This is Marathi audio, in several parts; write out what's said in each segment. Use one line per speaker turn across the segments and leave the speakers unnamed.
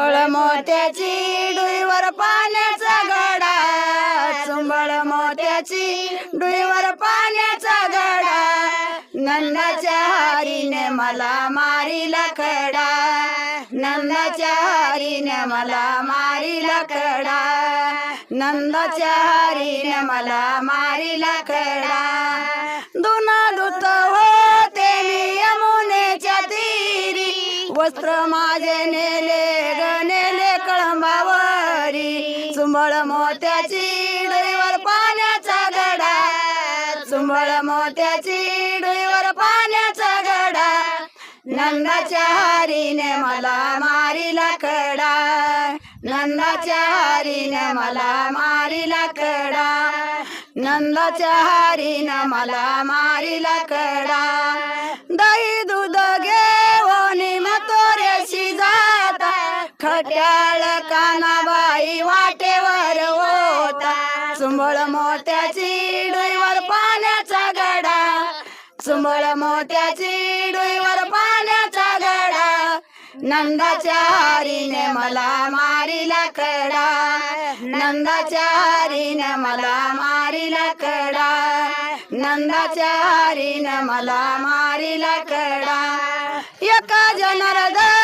चुंबळ मोत्याची डुईवर पाण्याचा गडा. चुंबळ मोत्याची डुईवर पाण्याचा गडा. नंदाच्या हरीने मला मारीला खडा. नंदाच्या हरीने मला मारीला खडा. नंदाच्या हरीने मला मारीला खडा. वस्त्र माझे नेले ग नेले कळंबावरी. चुंबळ मोत्याची डोईवर पाण्याचा गडा चुंबळ मोत्याची डोईवर पाण्याचा गडा नंदाच्या हारीने मला मारीला कडा. नंदाच्या हारीने मला मारीला कडा. नंदाच्या हारीने मला मारीला कडा. खट्याळ कानाबाई वाटेवर होता. चुंबळ मोत्याची डोईवर पाण्याचा गडा. चुंबळ मोत्याची डोईवर पाण्याचा गडा. नंदाच्या हरीने मला मारिला कडा. नंदाच्या हरीने मला मारिला कडा. नंदाच्या हरीने मला मारिला कडा. एका जनरदा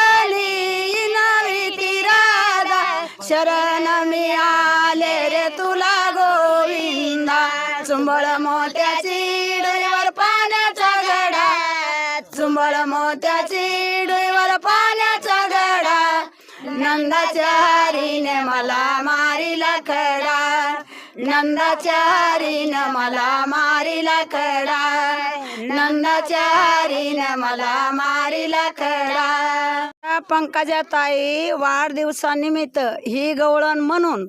शरण मी आले रे तुला गोविंदा. चुंबळ मोत्याची डोईवर पाण्याचा गडा चुंबळ मोत्याची डोईवर पाण्याचा गडा नंदाच्या हरीने मला मारिला खडा. नंदाच्या हरीने मला मारिला खडा. नंदाच्या हरीने मला मारिला खडा. पंकजा ताई वाढदिवसानिमित्त ही गवळण म्हणून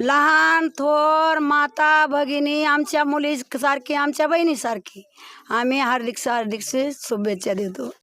लहान थोर माता भगिनी आमच्या मुली सारखी आमच्या बहिणीसारखी आम्ही हार्दिक हार्दिक शुभेच्छा देतो.